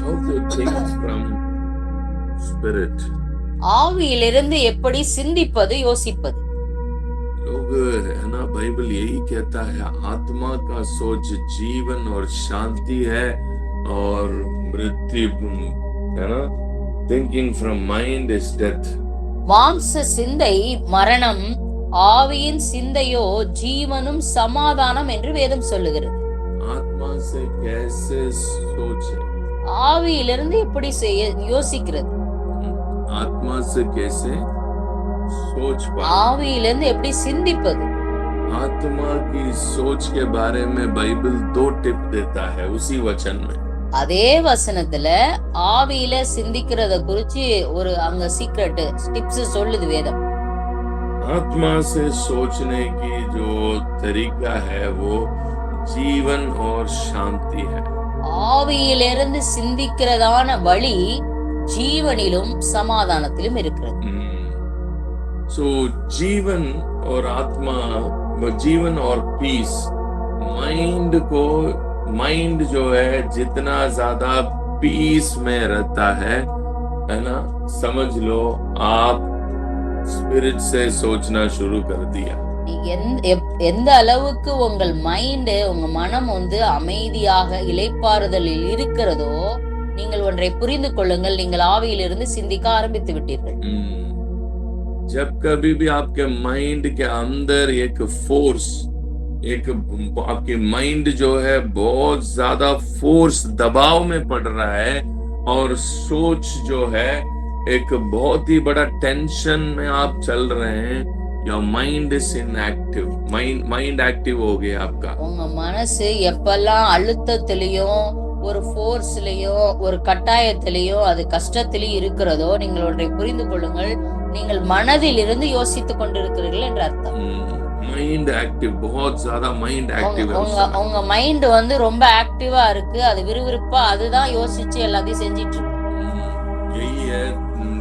how to think from spirit. ஆவியிலிருந்து எப்படி சிந்திப்பது யோசிப்பது लोग है ना बाइबल यही कहता है आत्मा का सोच जीवन और शांति है और मृत्यु है ना thinking from mind is death மாம்ச சிந்தை மரணம் ஆவியின் சிந்தையோ ஜீவனும் சமாதானம் என்று வேதம் சொல்லுகிறது आत्मा से कैसे सोचे ஆவியிலிருந்து எப்படி செய்ய யோசிக்கிறது आत्मा से कैसे सोच पाए ஆவியிலிருந்து எப்படி சிந்திப்பது आत्मा की सोच के बारे में बाइबल दो टिप देता है उसी वचन में அதே வசனத்துல ஆவியில சிந்திக்கிறத குறிச்சு ஒரு அங்க சீக்ரெட் டிப்ஸ் சொல்லுது வேதம் आत्मा से सोचने की जो तरीका है वो जीवन और शांति है ஆவியிலிருந்து சிந்திக்கிறதான வழி ஜீவனிலும் சமாதானத்திலும் இருக்கிறது सो जीवन और आत्मा वो जीवन और पीस माइंड को माइंड जो है जितना ज्यादा पीस में रहता है है ना समझ लो आप स्पिरिट से सोचना शुरू कर दिया எந்த எப்- எந்த அளவுக்கு உங்கள் மைண்டு உங்க மனம் வந்து அமைதியாக இலைப்பாறுதலில் இருக்கிறதோ நீங்கள் ஒன்றை புரிந்து கொள்ளுங்கள் நீங்கள் ஆவியிலிருந்து சிந்திக்க ஆரம்பித்து விட்டீர்கள் हम्म। जब कभी भी आपके माइंड के अंदर एक फोर्स एक आपकी माइंड जो है बहुत ज्यादा फोर्स दबाव में पड़ रहा है और सोच जो है एक बहुत ही बड़ा टेंशन में आप चल रहे हैं Your mind is inactive mind mind active हो गया आपका உங்க மனசு எப்பெல்லாம் அழுத்தத்திலையும் ஒரு ஃபோர்ஸ்லயும் ஒரு கட்டாயத்திலையும் அது கஷ்டத்திலையும் இருக்கிறதோ நீங்கள் ஒன்றை புரிந்து கொள்ளுங்கள் நீங்கள் மனதில் இருந்து யோசித்துக் கொண்டிருக்கிறீர்கள் என்று அர்த்தம் माइंड एक्टिव बहुत ज्यादा माइंड உங்க एक्टिव है उस உங்க समय। உங்க மைண்ட் வந்து ரொம்ப ஆக்டிவா இருக்கு அது விறுவிறுப்பா அதுதான் யோசிச்சு எல்லாத்தையும் செஞ்சிட்டு இருக்கு यही है हम्म,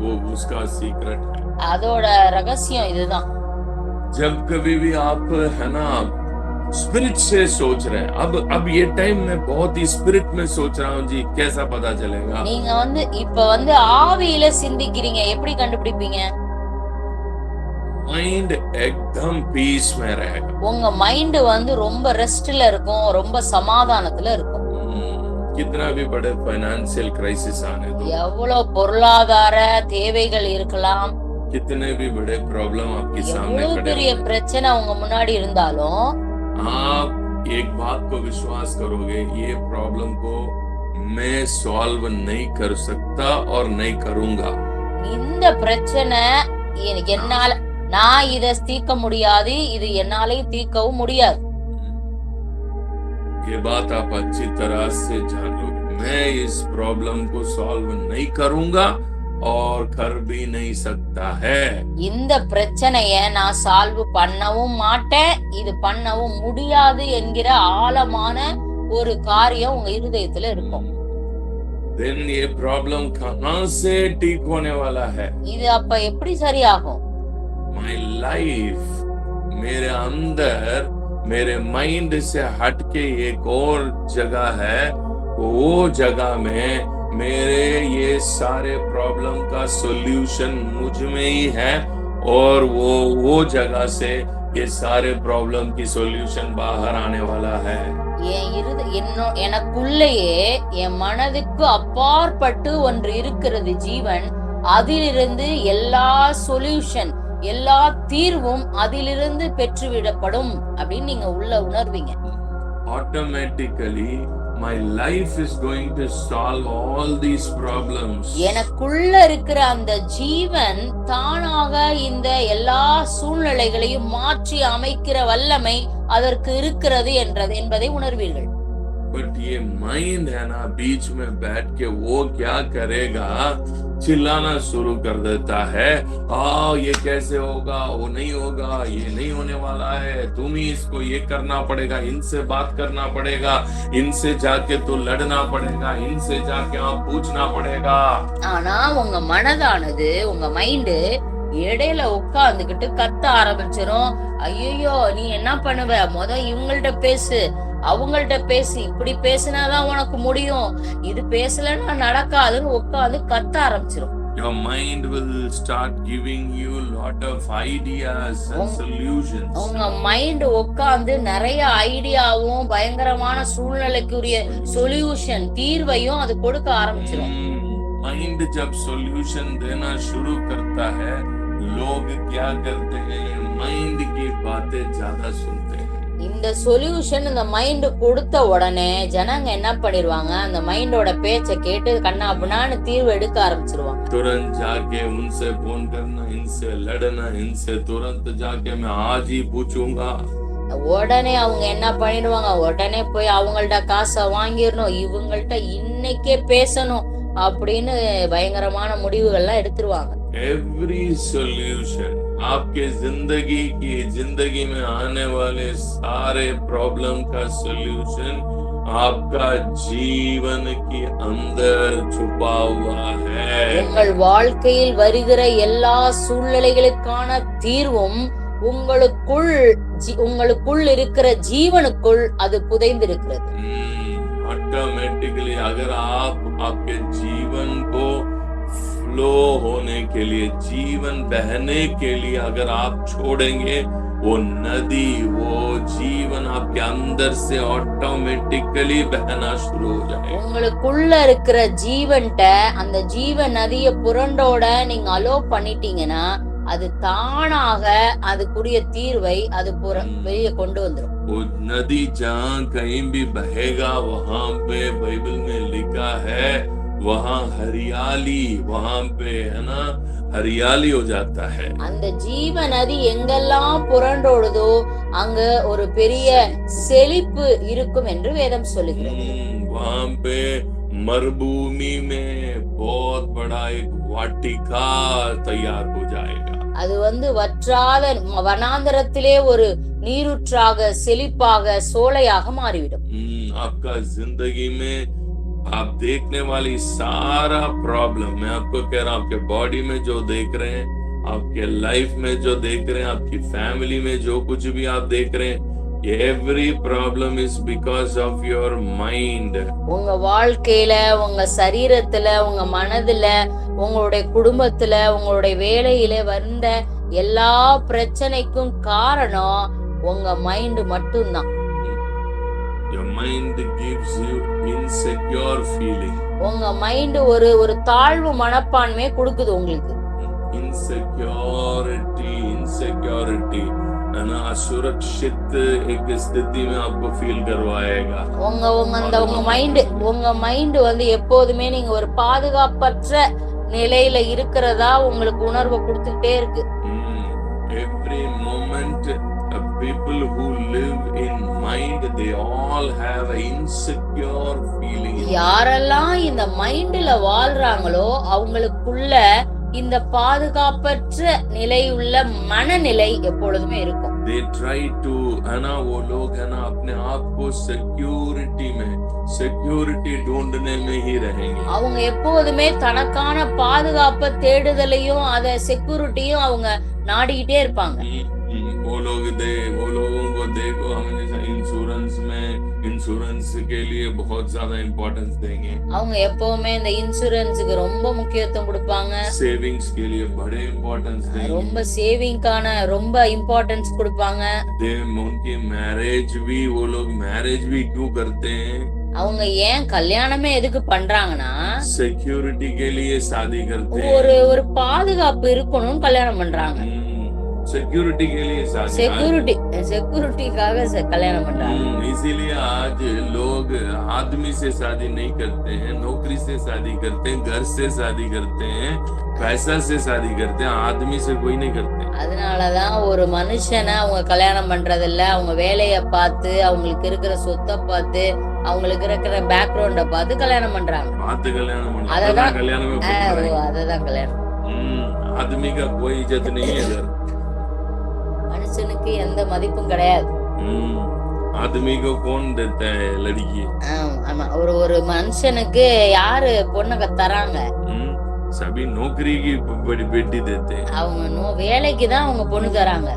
वो उसका सीक्रेट है அதோட ரகசியம் இதுதான் जब कभी भी आप है ना स्पिरिट से सोच रहे हैं अब अब ये टाइम मैं बहुत ही स्पिरिट में सोच रहा हूँ जी कैसा पता चलेगा நீங்க வந்து இப்ப வந்து ஆவியில சிந்திக்கிறீங்க எப்படி கண்டுபிடிப்பீங்க माइंड एकदम पीस में रहेगा உங்க மைண்ட் வந்து ரொம்ப ரெஸ்ட்ல இருக்கும் ரொம்ப சமாதானத்துல இருக்கும் हम्म, कितना भी बड़े फाइनेंशियल क्राइसिस आने दो எவ்வளவு பொருளாதார தேவைகள் இருக்கலாம் कितने भी बड़े प्रॉब्लम आपके सामने எவ்வளவு खड़े பெரிய होंगे, பிரச்சனை உங்க முன்னாடி இருந்தாலும் आप एक बात को विश्वास करोगे ये प्रॉब्लम को मैं सॉल्व नहीं कर सकता और नहीं करूंगा இந்த பிரச்சனை எனக்கு என்னால நான் இத தீர்க்க முடியாது இது என்னாலையும் தீர்க்கவும் முடியாது ये बात आप अच्छी तरह से जान लोगे मैं इस प्रॉब्लम को सॉल्व नहीं करूंगा और कर भी नहीं सकता है இந்த பிரச்சனைய நான் சால்வ் பண்ணவும் மாட்டேன் இது பண்ணவும் முடியாது என்கிற ஆழமான ஒரு காரியம் உங்க இருதயத்துல இருக்கும் देन ये प्रॉब्लम कहां से ठीक होने वाला है இது அப்ப எப்படி சரியாகும் माय लाइफ मेरे अंदर मेरे माइंड से हट के एक और जगह है वो जगह में मेरे ये सारे प्रॉब्लम का सॉल्यूशन मुझ में ही है और वो वो जगह से ये सारे प्रॉब्लम की सॉल्यूशन बाहर आने वाला है என் இருத என்னோ எனக்குள்ளேயே என் மனதுக்கு அப்பாற்பட்டு ஒன்று இருக்கிறது ஜீவன் அதிலிருந்து எல்லா சொல்யூஷன் எல்லா தீர்வும் அதிலிருந்து பெற்றுவிடப்படும் அப்படின்னு நீங்க உள்ள உணர்வீங்க automatically my life is going to solve all these problems எனக்குள்ள இருக்கிற அந்த ஜீவன் தானாக இந்த எல்லா சூழ்நிலைகளையும் மாற்றி அமைக்கிற வல்லமை அதற்கு இருக்கிறது என்றது என்பதை உணர்வீர்கள். बट ये माइंड है ना बीच में बैठ के वो क्या करेगा चिल्लाना शुरू कर देता है आ ये कैसे होगा वो नहीं होगा ये नहीं होने वाला है तुम ही इसको ये करना पड़ेगा इनसे बात करना पड़ेगा इनसे जाके तो लड़ना पड़ेगा इनसे जाके आप पूछना पड़ेगा ஆனா உங்க மனதானது உங்க மைண்டு இடையில உட்கார்ந்துகிட்டு கத்த ஆரம்பிச்சிரும் ஐயோ நீ என்ன பண்ணுவ முத இவங்கள்ட்ட பேசு அவங்கள்ட்ட பேசு இப்படி பேசினாதான் உனக்கு முடியும் இது பேசலன்னா நடக்காதுன்னு உட்காந்து கத்த ஆரம்பிச்சிரும் Your mind will start giving you lot of ideas and உங்க- solutions. உங்க மைண்ட் உட்காந்து நிறைய ஐடியாவும் பயங்கரமான சூழ்நிலைக்குரிய சொல்யூஷன் தீர்வையும் அது கொடுக்க ஆரம்பிச்சிரும் माइंड जब सॉल्यूशन देना शुरू करता है लोग क्या करते हैं माइंड की बातें ज्यादा सुनते हैं இந்த சொல்யூஷன் இந்த மைண்டு கொடுத்த உடனே ஜனங்க என்ன பண்ணிடுவாங்க அந்த மைண்டோட பேச்ச கேட்டு கண்ணா அப்படினான்னு தீர்வு எடுக்க ஆரம்பிச்சிருவாங்க. துரந்த் ஜாக்கே உன்சே போன் கர்னா இன்சே லடனா இன்சே துரந்த் ஜாக்கே ஆஜி பூச்சுங்கா. உடனே அவங்க என்ன பண்ணிடுவாங்க? உடனே போய் அவங்கள்ட்ட காசை வாங்கிடணும் இவங்கள்ட்ட இன்னைக்கே பேசணும் அப்படின்னு பயங்கரமான முடிவுகள்லாம் எடுத்துருவாங்க. எவ்ரி சொல்யூஷன் आपके जिंदगी की जिंदगी में आने वाले सारे प्रॉब्लम का सॉल्यूशन आपका जीवन के अंदर छुपा हुआ है உங்கள் வாழ்க்கையில் வருகிற எல்லா சூழ்நிலைகளுக்கான தீர்வும் உங்களுக்குள் ஜி- உங்களுக்குள் இருக்கிற ஜீவனுக்குள் அது புதைந்திருக்கிறது ऑटोमेटिकली अगर आप आपके जीवन को फ्लो होने के लिए जीवन बहने के लिए अगर आप छोड़ेंगे वो नदी वो जीवन आपके अंदर से ऑटोमेटिकली बहना शुरू हो जाएगा உங்களுக்குள்ள இருக்கிற ஜீவன்ட்ட அந்த ஜீவ நதிய புரண்டோட நீங்க அலோ பண்ணிட்டீங்கன்னா அது தானாக அதுக்குரிய தீர்வை அது புற வெளியே கொண்டு வந்துரும் वो नदी जहाँ कहीं भी बहेगा वहां पे बाइबल में लिखा है वहां हरियाली वहां पे है ना हरियाली हो जाता है அந்த ஜீவ நதி எங்கெல்லாம் புரண்டோடுதோ அங்க ஒரு பெரிய செழிப்பு இருக்கும் என்று வேதம் சொல்லுகிறது हम्म, वहां पे मरुभूमि में बहुत बड़ा एक वाटिका तैयार हो जाएगा அது வந்து வற்றாத வனாந்தரத்திலே ஒரு நீருற்றாக செழிப்பாக சோலையாக மாறிவிடும் हम्म, आपका जिंदगी में आप देखने वाली सारा प्रॉब्लम मैं आपको कह रहा हूं आपके बॉडी में जो देख रहे हैं आपके लाइफ में जो देख रहे हैं आपकी फैमिली में जो कुछ भी आप देख रहे हैं every problem is because of your mind உங்க வாழ்க்கையில உங்க சரீரத்துல உங்க மனதுல உங்களுடைய குடும்பத்துல உங்களுடைய வேலையில வந்த எல்லா பிரச்சனைக்கும் காரணம் உங்க மைண்ட் மட்டும்தான் your mind gives you insecure feeling உங்க மைண்ட் ஒரு ஒரு தாழ்வு மனப்பான்மையை கொடுக்குது உங்களுக்கு इनसिक्योरिटी इनसिक्योरिटी है ना असुरक्षित एक स्थिति में आपको फील करवाएगा உங்க உங்க அந்த உங்க மைண்ட் உங்க மைண்ட் வந்து எப்போதுமே நீங்க ஒரு பாதுகாப்பற்ற நிலையில இருக்கிறதா உங்களுக்கு உணர்வை கொடுத்துக்கிட்டே இருக்கு every moment uh, people who live in mind they all have an insecure feeling யாரெல்லாம் இந்த மைண்ட்ல வாழ்றாங்களோ அவங்களுக்குள்ள இந்த பாதுகாப்பற்ற நிலை உள்ள மனநிலை எப்பொழுதுமே இருக்கும் they try to ana wo log hai na apne aap ko security mein security dhoondne mein hi rahenge அவங்க எப்போதுமே தனக்கான பாதுகாப்பை தேடுதலையும் அத செக்யூரிட்டியும் அவங்க நாடிக்கிட்டே இருப்பாங்க वो लोग दे वो लोगों को देखो हमेशा इंश्योरेंस में इंश्योरेंस के लिए बहुत ज्यादा इम्पोर्टेंस देंगे அவங்க எப்பவுமே இந்த இன்சூரன்ஸுக்கு ரொம்ப முக்கியத்துவம் கொடுப்பாங்க सेविंग्स के लिए बड़े इम्पोर्टेंस देंगे ரொம்ப சேவிங்கான ரொம்ப இம்பார்ட்டன்ஸ் கொடுப்பாங்க दे उनकी मैरिज भी वो लोग मैरिज भी क्यों करते हैं அவங்க ஏன் கல்யாணமே எதுக்கு பண்றாங்கன்னா सिक्योरिटी के लिए शादी करते हैं ஒரு ஒரு பாதுகாப்பு இருக்கணும்னு கல்யாணம் பண்றாங்க सिक्योरिटी के लिए शादी செக்யூரிட்டி செக்யூரிட்டிக்காக கல்யாணம் பண்றாங்க हम्म, इसीलिए आज लोग आदमी से शादी नहीं करते हैं नौकरी से शादी करते हैं घर से शादी करते हैं पैसा से शादी करते हैं आदमी से कोई नहीं करते அதனாலதான் ஒரு மனுஷனை அவங்க கல்யாணம் பண்றது இல்ல அவங்க வேலைய பார்த்து அவங்களுக்கு இருக்கிற சொத்தை பார்த்து அவங்களுக்கு இருக்கிற பேக்ரவுண்ட பார்த்து கல்யாணம் பண்றாங்க बात कल्याण में अरे अदा ना- कल्याण में ஆஹ் बोल रहे ஓ, हैं। அததான் கல்யாணம் हम्म, आदमी का कोई इज्जत नहीं है इधर மனுஷனுக்கு எந்த மதிப்பும் கிடையாது. ஆத்மீக கோன் லடிக்கி ஆமா ஒரு ஒரு மனுஷனுக்கு யாரு பொண்ணை தராங்க? சபி நோக்கரிக்கு பெட்டி தேத்தே. அவங்க நோ வேலைக்கு தான் அவங்க பொண்ணு தராங்க.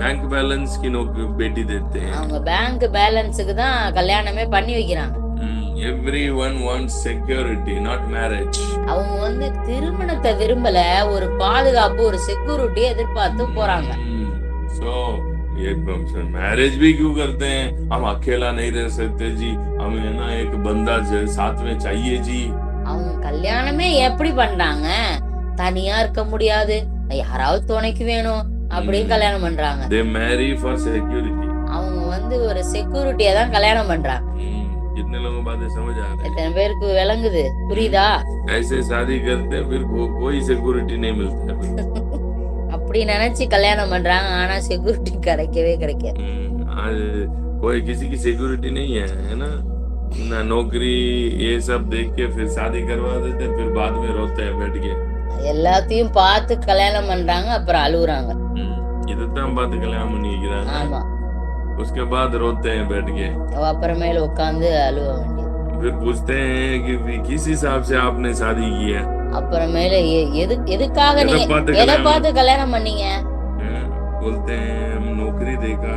பேங்க் பேலன்ஸ்க்கு கி நோக்கு பெட்டி தேத்தே. அவங்க பேங்க் பேலன்ஸுக்கு தான் கல்யாணமே பண்ணி வைக்கிறாங்க. Everyone want security not marriage அவங்க வந்து திருமணத்தை விரும்பல ஒரு பாதுகாப்பு ஒரு செக்யூரிட்டி எதிர்பார்த்து போறாங்க. सो ये मैरिज भी क्यों करते हैं हम अकेला नहीं रह सकते जी हमें ना एक बंदा ज- साथ में चाहिए जी அவங்க கல்யாணமே எப்படி பண்றாங்க தனியா இருக்க முடியாது யாராவது துணைக்கு வேணும் அப்படின்னு ம். கல்யாணம் பண்றாங்க दे मैरी फॉर सिक्योरिटी அவங்க வந்து ஒரு செக்யூரிட்டியா தான் கல்யாணம் பண்றாங்க कितने लोगों को बातें समझ आ रही எத்தனை பேருக்கு விளங்குது புரியுதா है ऐसे शादी करते हैं फिर को, कोई सिक्योरिटी नहीं मिलता है फिर। அப்படி நினைச்சு கல்யாணம் பண்றாங்க ஆனா செக்யூரிட்டி கிடைக்கவே கிடைக்காது हम्म, आज कोई किसी की सिक्योरिटी नहीं है है ना ना नौकरी ये सब देख के फिर शादी करवा देते हैं, फिर बाद में रोते हैं बैठ के எல்லாத்தையும் பார்த்து கல்யாணம் பண்றாங்க அப்புறம் அழுகுறாங்க हम्म, இதுதான் பார்த்து கல்யாணம் பண்ணி வைக்கிறாங்க ஆமா उसके बाद रोते हैं बैठ के அப்புறமேல உட்காந்து அழுவ வேண்டியது फिर पूछते हैं कि भी किस हिसाब से आपने शादी की है அப்புறமேல எ- எது எதுக்காக எதை நீங்க பார்த்து எதை கல்யாணம் பார்த்து கல்யாணம் பண்ணீங்க हैं? बोलते हैं हम नौकरी देखा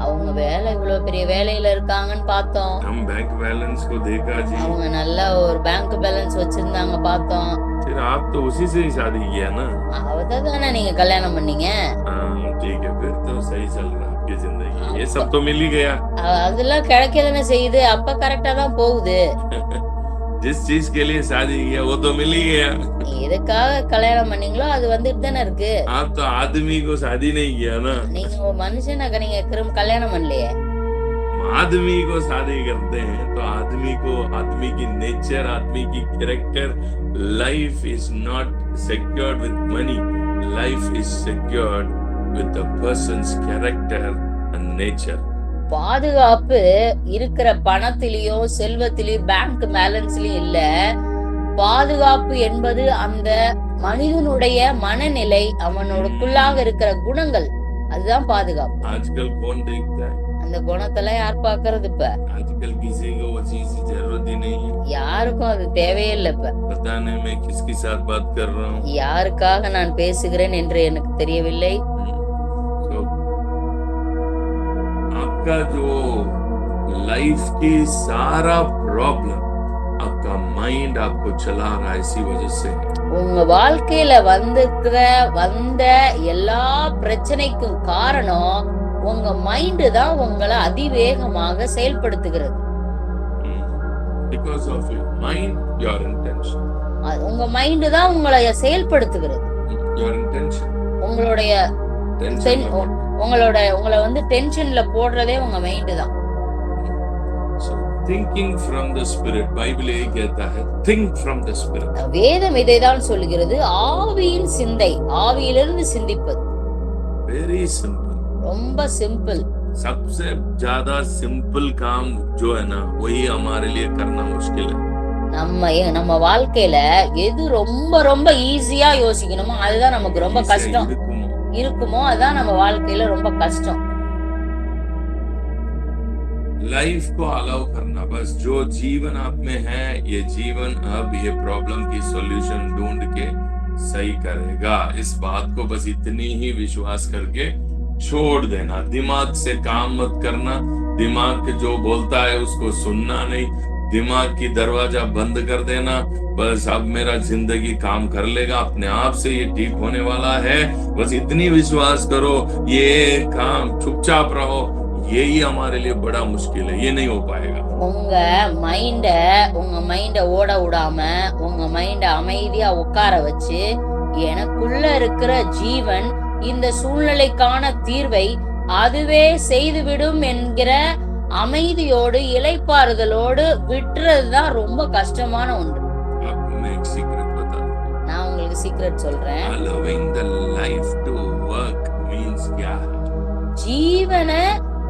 அவங்க வேலை இவ்வளவு பெரிய வேலையில இருக்காங்கன்னு பார்த்தோம் हम बैंक बैलेंस को देखा जी அவங்க நல்ல ஒரு பேங்க் பேலன்ஸ் வச்சிருந்தாங்க பார்த்தோம் फिर आप तो उसी से ही शादी किया ना அவத தானே நீங்க கல்யாணம் பண்ணீங்க हाँ ठीक है फिर तो सही चल रहा है आपकी जिंदगी ये सब तो मिल ही गया அ- அதெல்லாம் கிடைக்க தானே செய்யுது அப்ப கரெக்டா தான் போகுது जिस चीज के लिए शादी किया वो तो मिल ही गया நீங்க எதுக்காக கல்யாணம் பண்ணீங்களோ அது வந்துட்டு தானே இருக்கு आप तो आदमी को शादी नहीं किया ना நீங்க ஒரு மனுஷனாக்க நீங்க கிரும் கல்யாணம் பண்ணலையே आदमी को शादी करते हैं तो आदमी को आदमी की नेचर आदमी की character life is not secured with money life is secured with the person's character and nature பாதுகாப்பு இருக்கிற பணத்திலையும் செல்வத்திலையும் பேங்க் பேலன்ஸ்லயும் இல்ல. பாதுகாப்பு என்பது அந்த மனிதனுடைய மனநிலை அவனோடக்குள்ளாக இருக்கிற குணங்கள். அதுதான் பாதுகாப்பு. அந்த குணத்தெல்லாம் யார் பாக்குறது இப்ப? யாருக்கும் அது தேவையில்லை இப்ப. யாருக்காக நான் பேசுகிறேன் என்று எனக்கு தெரியவில்லை? आपका जो लाइफ की सारा प्रॉब्लम आपका माइंड आपको चला रहा है इसी वजह से है। உங்க வாழ்க்கையில வந்திருக்கிற வந்த எல்லா பிரச்சனைக்கும் காரணம் உங்க மைண்டு தான் உங்களை அதிவேகமாக செயல்படுத்துகிறது because of your mind your intention அது உங்க மைண்டு தான் உங்களை செயல்படுத்துகிறது your intention உங்களுடைய tension தென்- உங்களோட உங்களை வந்து டென்ஷன்ல போடுறதே உங்க மைண்டு தான் so thinking from the spirit bible यही कहता है think from the spirit வேதம் இதைதான் சொல்லுகிறது ஆவியின் சிந்தை ஆவியிலிருந்து சிந்திப்பது very simple ரொம்ப சிம்பிள் सबसे ज्यादा सिंपल काम जो है ना वही हमारे लिए करना मुश्किल है நம்ம ஏ- நம்ம வாழ்க்கையில எது ரொம்ப ரொம்ப ஈஸியா யோசிக்கணுமோ அதுதான் நமக்கு ரொம்ப इसे கஷ்டம் இருக்குமோ? இருக்குமோ அதான் நம்ம வாழ்க்கையில ரொம்ப கஷ்டம் लाइफ को अलाउ करना बस जो जीवन आप में है ये जीवन अब ये प्रॉब्लम की सॉल्यूशन ढूंढ के सही करेगा इस बात को बस इतनी ही विश्वास करके छोड़ देना दिमाग से काम मत करना दिमाग जो बोलता है उसको सुनना नहीं दिमाग की दरवाजा बंद कर देना बस अब मेरा जिंदगी काम कर लेगा अपने आप से ये ठीक होने वाला है बस इतनी विश्वास करो ये काम चुपचाप रहो यही हमारे लिए बड़ा मुश्किल है ये नहीं हो पाएगा உங்க மைண்ட உங்க மைண்ட ஓட விடாம உங்க மைண்ட அமைதியா உட்கார வச்சு எனக்குள்ள இருக்கிற ஜீவன் இந்த சூழ்நிலைக்கான தீர்வை அதுவே செய்துவிடும் என்கிற அமைதியோடு இலைப்பாறுதலோடு விட்டுறதுதான் ரொம்ப கஷ்டமான ஒன்று आपको मैं एक सीक्रेट बता दूं நான் உங்களுக்கு சீக்ரெட் சொல்றேன் allowing the life to work means क्या है ஜீவனை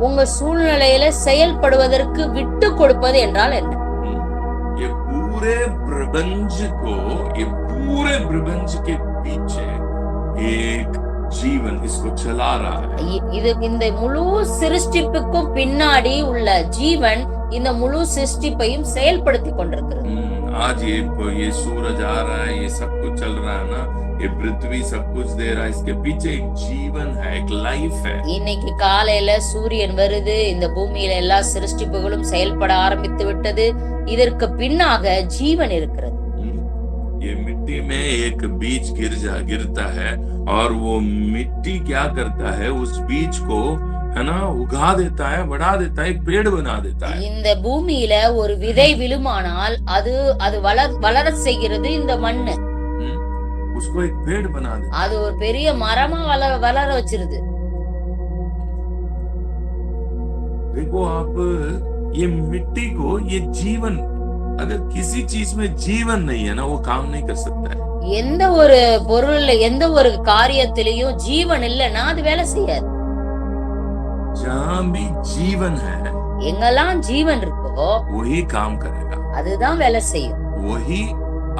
உங்க சூழ்நிலையில செயல்படுவதற்கு விட்டு கொடுப்பது என்றால் என்ன ये पूरे प्रबंध को ये पूरे प्रबंध के पीछे एक जीवन इसको चला रहा है இ- இது இந்த முழு சிருஷ்டிப்புக்கும் பின்னாடி உள்ள ஜீவன் இந்த முழு சிருஷ்டிப்பையும் செயல்படுத்தி கொண்டிருக்கிறது हम्म, आज ये ये सूरज आ रहा है ये सब कुछ चल रहा है ना ये पृथ्वी सब कुछ दे रहा है इसके पीछे एक जीवन है एक लाइफ है இன்னைக்கு காலையில சூரியன் வருது இந்த பூமியில எல்லா சிருஷ்டிப்புகளும் செயல்பட ஆரம்பித்து விட்டது இதற்கு பின்னாக ஜீவன் இருக்கிறது हम्म? ये मिट्टी में एक बीज गिर जा गिरता है और वो मिट्टी क्या करता है उस बीज को है ना उगा देता है बढ़ा देता है एक पेड़ बना देता है இந்த பூமியில ஒரு விதை விழுமானால் அது அது வளர் வளர செய்கிறது இந்த மண்ணு हम्म? उसको एक पेड़ बना देता அது ஒரு பெரிய மரமா வளர வளர வச்சிருது है देखो आप ये मिट्टी को ये जीवन अगर किसी चीज में जीवन नहीं है ना वो काम नहीं कर सकता है எந்த ஒரு பொருள்ல எந்த ஒரு காரியத்திலையும் ஜீவன் இல்லைன்னா அது வேலை செய்யாது जहाँ भी जीवन है எங்கெல்லாம் ஜீவன் இருக்கோ वही काम करेगा அதுதான் வேலை செய்யும் वही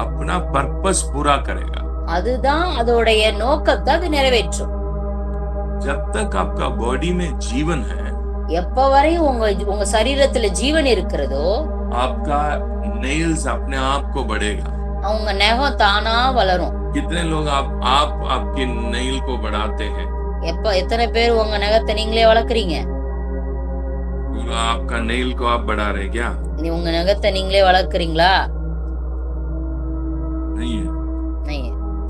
अपना पर्पस पूरा करेगा அதுதான் அதோடைய நோக்கத்தை அது நிறைவேற்றும் जब तक आपका बॉडी में जीवन है எப்ப வரையும் உங்க உங்க சரீரத்துல ஜீவன் இருக்கிறதோ आपका नेल्स अपने आप को बढ़ेगा அவங்க நகம் தானா வளரும் कितने लोग आप आप आपके नेल को बढ़ाते हैं எப்ப எத்தனை பேர் உங்க நகத்தை நீங்களே வளர்க்குறீங்க पूरा आपका नेल को आप बढ़ा रहे हैं क्या நீ உங்க நகத்தை நீங்களே வளர்க்குறீங்களா नहीं है नहीं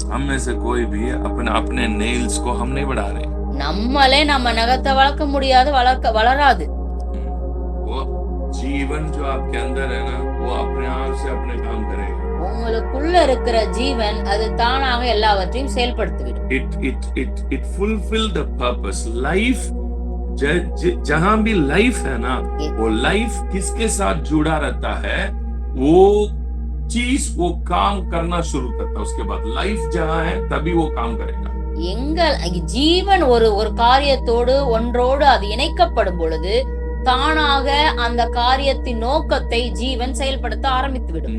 हम में से कोई भी अपने अपने नेल्स को हम नहीं बढ़ा रहे நம்மளே நம்ம நகத்தை வளர்க்க முடியாது வளர்க்க வளராது हम्म। वो जीवन जो आपके अंदर है ना वो अपने आप से अपने काम करेगा உங்களுக்குள்ள இருக்கிற ஜீவன் அது தானாக எல்லாவற்றையும் செயல்படுத்திவிடும் it it it it fulfill the purpose life ज- ज- जहां भी लाइफ है ना वो लाइफ किसके साथ जुड़ा रहता है वो चीज वो काम करना शुरू करता है उसके बाद लाइफ जहां है तभी वो काम करेगा எங்க ஜீவன் ஒரு ஒரு காரியத்தோடு ஒன்றோடு அது இணைக்கப்படும் பொழுது தானாக அந்த காரியத்தின் நோக்கத்தை ஜீவன் செயல்படுத்த ஆரம்பித்து விடும்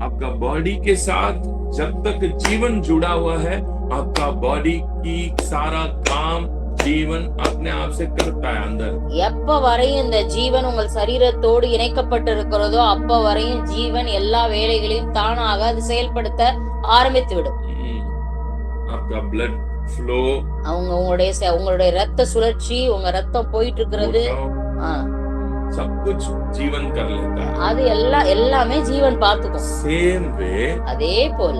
आपका बॉडी के साथ जब तक जीवन जुड़ा हुआ है आपका बॉडी की सारा काम ஜீவன் அப்னே ஆப் சே करता है எப்ப வரையும் இந்த ஜீவன் உங்கள் சரீரத்தோடு இணைக்கப்பட்டிருக்கிறதோ அப்ப வரையும் ஜீவன் எல்லா வேலைகளையும் தானாக அது செயல்படுத்த ஆரம்பித்து விடும் आपका ब्लड फ्लो அவங்க உங்களுடைய உங்களுடைய ரத்த சுழற்சி உங்க ரத்தம் போயிட்டு இருக்கிறது. सब कुछ जीवन कर लेता है அது எல்லா எல்லாமே ஜீவன் பார்த்துக்கும் सेम वे அதே போல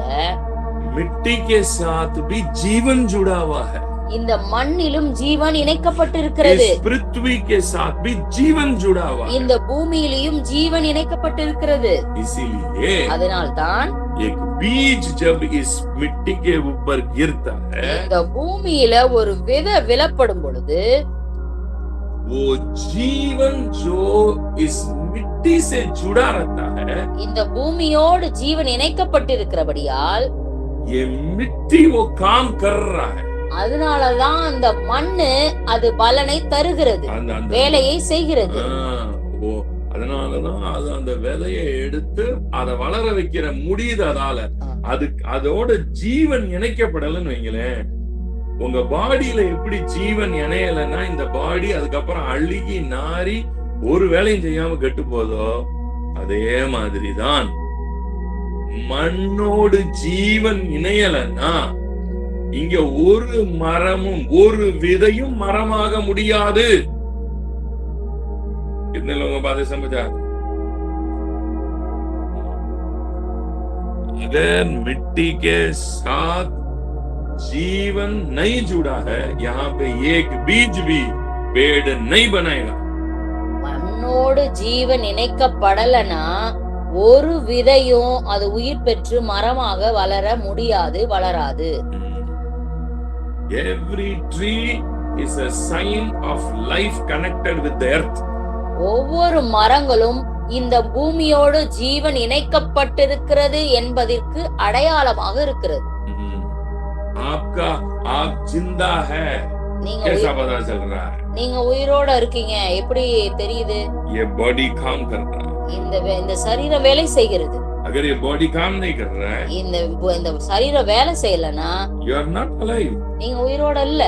मिट्टी के साथ भी जीवन जुड़ा हुआ है இந்த மண்ணிலும் ஜீவன் இணைக்கப்பட்டு இருக்கிறது इस पृथ्वी के साथ भी जीवन जुड़ा हुआ है இந்த பூமியிலையும் ஜீவன் இணைக்கப்பட்டு இருக்கிறது इसीलिए அதனால்தான் एक बीज जब इस मिट्टी के ऊपर गिरता है இந்த பூமியில ஒரு விதை விலப்படும் பொழுது वो जीवन जो इस मिट्टी से जुड़ा रहता है இந்த பூமியோடு ஜீவன் இணைக்கப்பட்டு இருக்கிறபடியால் ये मिट्टी वो काम कर रहा है அதனாலதான் அந்த மண்ணு அது பலனை தருகிறது அந்த அந்த வேலையை செய்கிறது ஆ, ஓ அதனாலதான் அது அந்த விதையை எடுத்து அதை வளர வைக்கிற முடியுது அதால ஆ. அது அதோட ஜீவன் இணைக்கப்படலைன்னு வைங்களேன் உங்க பாடியில எப்படி ஜீவன் இணையலைன்னா இந்த பாடி அதுக்கப்புறம் அழுகி நாரி ஒரு வேலையும் செய்யாம கெட்டு போதோ அதே மாதிரிதான் மண்ணோடு ஜீவன் இணையலைன்னா இங்க ஒரு மரமும் ஒரு விதையும் மரமாக முடியாது कितने लोगों बातें समझा अगर मिट्टी के साथ जीवन नहीं जुड़ा है यहाँ पे एक बीज भी पेड़ नहीं बनेगा மண்ணோடு ஜீவன் இணைக்கப்படலைன்னா ஒரு விதையும் அது உயிர் பெற்று மரமாக வளர முடியாது வளராது every tree is a sign of life connected with the earth ஒவ்வொரு மரங்களும் இந்த பூமியோடு ஜீவன் இணைக்கப்பட்டிருக்கிறது என்பதற்கு அடையாளமாக இருக்கிறது हम्म। आपका आप जिंदा है நீங்க कैसा உயிர்- पता चल रहा है நீங்க உயிரோட இருக்கீங்க எப்படி தெரியுது ये बॉडी काम कर रहा है இந்த வே- இந்த சரீரம் வேலை செய்கிறது अगर ये बॉडी काम नहीं कर रहा है இந்த இந்த சரீரம் வேலை செய்யலன்னா you are not alive நீங்க உயிரோட இல்ல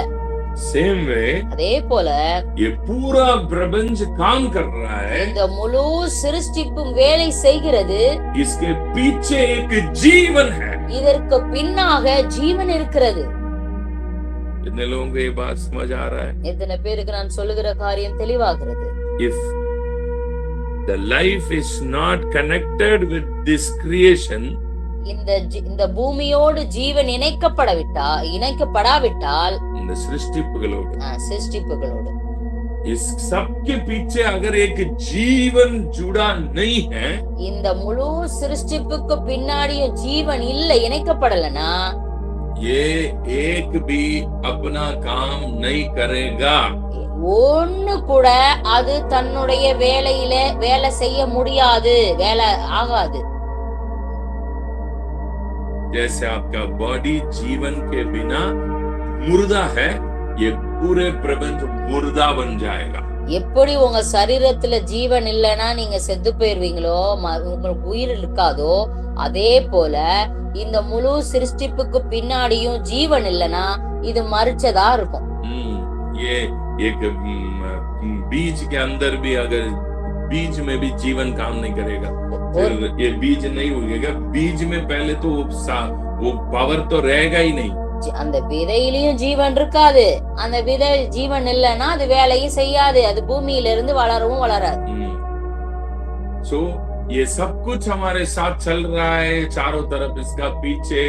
सेम वे அதே போல ये पूरा प्रपंच काम कर रहा है இந்த முழு சிருஷ்டிப்பும் வேலை செய்கிறது इसके पीछे एक जीवन है இதற்கு பின்னாக ஜீவன் இருக்கிறது कितने लोगों को ये बात समझ आ रहा है எத்தனை பேருக்கு நான் சொல்லுகிற காரியம் தெளிவாகிறது if the life is not connected with this creation இந்த ஜி- இந்த பூமியோடு ஜீவன் இணைக்கப்படவிட்டா இணைக்கப்படாவிட்டால் இந்த சிருஷ்டிப்புகளோடு ஆ, சிருஷ்டிப்புகளோடு इस सब के पीछे अगर एक जीवन जुड़ा नहीं है இந்த முழு சிருஷ்டிப்புக்கு பின்னாடியும் ஜீவன் இல்லை இணைக்கப்படலனா ये एक भी अपना काम नहीं करेगा ஒண்ணு கூட அது தன்னுடைய வேலையில வேலை செய்ய முடியாது வேலை ஆகாது जैसे आपका बॉडी जीवन के बिना मुर्दा है ये पूरे प्रपंच मुर्दा बन जाएगा எப்படி உங்க சரீரத்துல ஜீவன் இல்லைன்னா நீங்க செத்து போயிருவீங்களோ ம- உங்களுக்கு உயிர் இருக்காதோ அதே போல இந்த முழு சிருஷ்டிப்புக்கு பின்னாடியும் ஜீவன் இல்லைன்னா இது மறிச்சதா இருக்கும் हम्म, ये एक हम्म, बीज के अंदर भी अगर बीज में भी जीवन काम नहीं करेगा फिर ये बीज नहीं उगेगा बीज में पहले तो वो सा- वो पावर तो रहेगा ही नहीं ஜி- அந்த விதையிலயும் ஜீவன் இருக்காது அந்த விதை ஜீவன் இல்லைன்னா அது வேலையும் செய்யாது அது பூமியில இருந்து வளரவும் வளராது सो ये सब कुछ हमारे साथ चल रहा है चारों तरफ इसका पीछे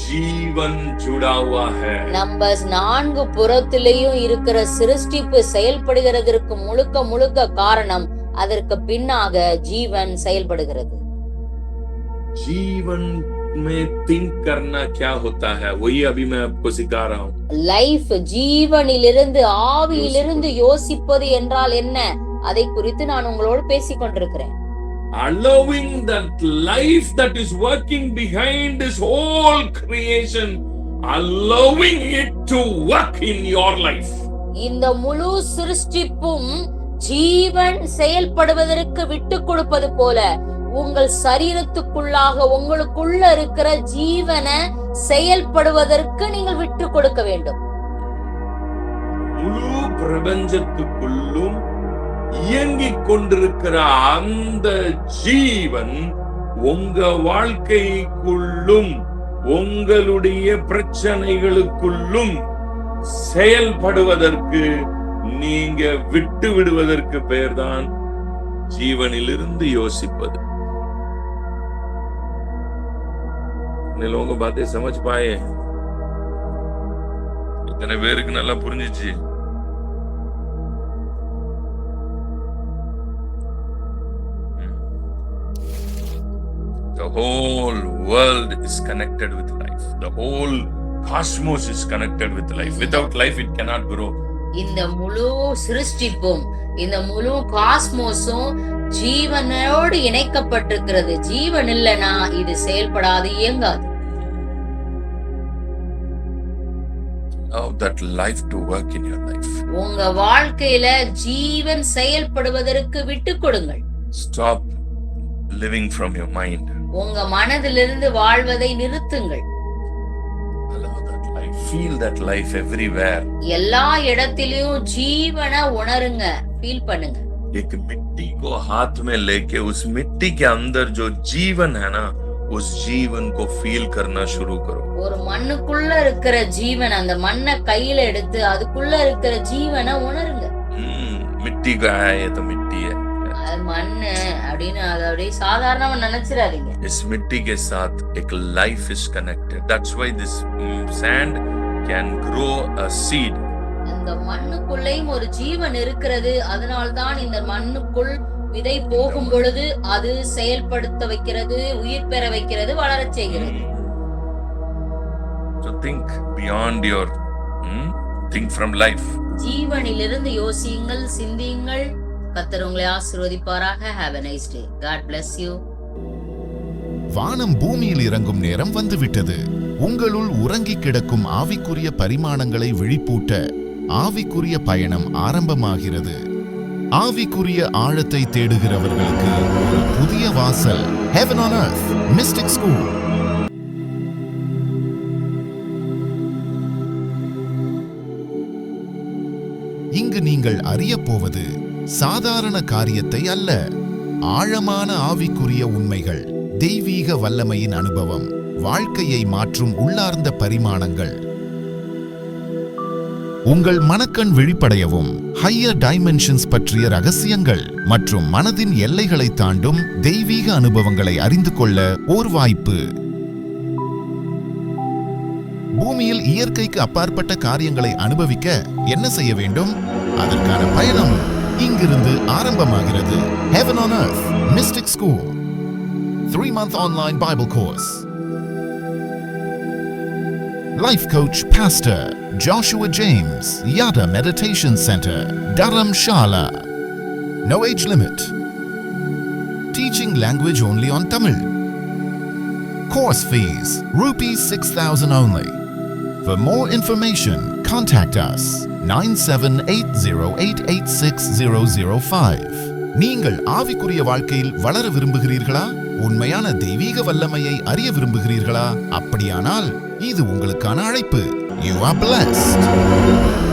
जीवन जुड़ा हुआ है நம்ம நான்கு புறத்திலையும் இருக்கிற சிருஷ்டிப்பு செயல்படுகிறதற்கு முழுக்க முழுக்க காரணம் அதற்கு பின்னாக ஜீவன் செயல்படுகிறது जीवन में थिंक करना क्या होता है वही अभी मैं आपको सिखा रहा हूँ லைஃப் ஜீவனிலிருந்து ஆவியிலிருந்து யோசிப்பது என்றால் என்ன அதை குறித்து நான் உங்களோடு பேசிக் கொண்டிருக்கிறேன் allowing that life that is working behind this whole creation, allowing it to work in your life. இந்த முழு சிருஷ்டிப்பும் ஜீவன் செயல்படுவதற்கு விட்டு கொடுப்பது போல உங்கள் சரீரத்துக்குள்ளாக உங்களுக்குள்ள இருக்கிற ஜீவனை செயல்படுவதற்கு நீங்கள் விட்டு கொடுக்க வேண்டும். முழு பிரபஞ்சத்துக்குள்ளும் இயங்கிக் கொண்டிருக்கிற அந்த ஜீவன் உங்க வாழ்க்கைக்குள்ளும் உங்களுடைய பிரச்சனைகளுக்குள்ளும் செயல்படுவதற்கு நீங்க விட்டு விடுவதற்கு பெயர்தான் ஜீவனிலிருந்து யோசிப்பது. इतने लोगों को बातें समझ पाए इतने பேருக்கு நல்லா புரிஞ்சிச்சு The whole world is connected with life. The whole cosmos is connected with life. Without life, it cannot grow. இந்த முழு சிருஷ்டிப்பும் இந்த முழு காஸ்மோஸும் ஜீவனோடு இணைக்கப்பட்டிருக்கிறது ஜீவன் இல்லைன்னா இது செயல்படாது இயங்காது Allow that life to work in your life. உங்க வாழ்க்கையில ஜீவன் செயல்படுவதற்கு விட்டு கொடுங்கள் Stop living from your mind. உங்க மனதிலிருந்து வாழ்வதை நிறுத்துங்கள் Allow that life. Feel that life everywhere. எல்லா இடத்திலயும் ஜீவனை உணருங்க ஃபீல் பண்ணுங்க एक मिट्टी को हाथ में लेके उस मिट्टी के अंदर जो जीवन है ना उस जीवन को फील करना शुरू करो ஒரு மண்ணுக்குள்ள இருக்கிற ஜீவன் அந்த மண்ணை கையில எடுத்து அதுக்குள்ள இருக்கிற ஜீவனை உணருங்க हम्म, मिट्टी का है ये तो मिट्टी है அது மண்ணு அப்படின்னு அதை அப்படியே சாதாரணமா நினைச்சிடாதீங்க इस मिट्टी के साथ एक life is connected that's why this sand can grow a seed அந்த மண்ணுக்குள்ளேயும் ஒரு ஜீவன் இருக்கிறது அதனால்தான் இந்த மண்ணுக்குள் விதை போகும் பொழுது அது செயல்படுத்த வைக்கிறது உயிர் பெற வைக்கிறது வளரச் செய்கிறது. Think beyond your hmm, think from life. ஜீவனிலிருந்து யோசியுங்கள் சிந்தியுங்கள். கத்தர் உங்களை ஆசீர்வதிப்பாராக. Have a nice day. God bless you. வானம் பூமியில் இறங்கும் நேரம் வந்துவிட்டது. உங்களுள் உறங்கிக் கிடக்கும் ஆவிக்குரிய பரிமாணங்களை விழிப்பூட்ட ஆவிக்குரிய பயணம் ஆரம்பமாகிறது. ஆவிக்குரிய ஆழத்தை தேடுகிறவர்களுக்கு ஒரு புதிய வாசல் heaven on earth mystic school நீங்கள் அறிய போவது சாதாரண காரியத்தை அல்ல ஆழமான ஆவிக்குரிய உண்மைகள் தெய்வீக வல்லமையின் அனுபவம் வாழ்க்கையை மாற்றும் உள்ளார்ந்த பரிமாணங்கள். உங்கள் மனக்கண் விழிப்படையவும் ஹையர் டைமென்ஷன்ஸ் பற்றிய ரகசியங்கள் மற்றும் மனதின் எல்லைகளை தாண்டும் தெய்வீக அனுபவங்களை அறிந்து கொள்ள ஓர் வாய்ப்பு. பூமியில் இயற்கைக்கு அப்பாற்பட்ட காரியங்களை அனுபவிக்க என்ன செய்ய வேண்டும்? அதற்கான பயணம் இங்கிருந்து ஆரம்பமாகிறது. Heaven on earth mystic school three month online bible course life coach pastor Joshua James Yada Meditation Center Dharamshala. No age limit Teaching language only on Tamil Course fees rupees 6000 only For more information, contact us 9780886005. நீங்கள் ஆவிக்குரிய வாழ்க்கையில் வளர விரும்புகிறீர்களா உண்மையான தெய்வீக வல்லமையை அறிய விரும்புகிறீர்களா அப்படியானால் இது உங்களுக்கான அழைப்பு you are blessed.